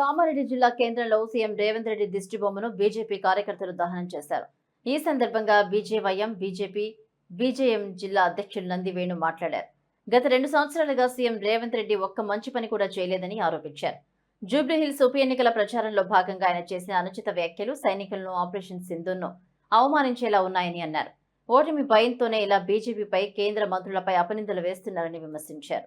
కామారెడ్డి జిల్లా కేంద్రంలో సీఎం రేవంత్ రెడ్డి దిష్టి బొమ్మను బీజేపీ కార్యకర్తలు దహనం చేశారు. ఈ సందర్భంగా బీజేవైఎం బీజేపీ బీజేఎం జిల్లా అధ్యక్షులు నంది వేణు మాట్లాడారు. గత రెండు సంవత్సరాలుగా సీఎం రేవంత్ రెడ్డి ఒక్క మంచి పని కూడా చేయలేదని ఆరోపించారు. జూబ్లీహిల్స్ ఉప ఎన్నికల ప్రచారంలో భాగంగా ఆయన చేసిన అనుచిత వ్యాఖ్యలు సైనికులను ఆపరేషన్ సింధును అవమానించేలా ఉన్నాయని అన్నారు. ఓటమి భయంతోనే ఇలా బీజేపీపై కేంద్ర మంత్రులపై అపనిందలు వేస్తున్నారని విమర్శించారు.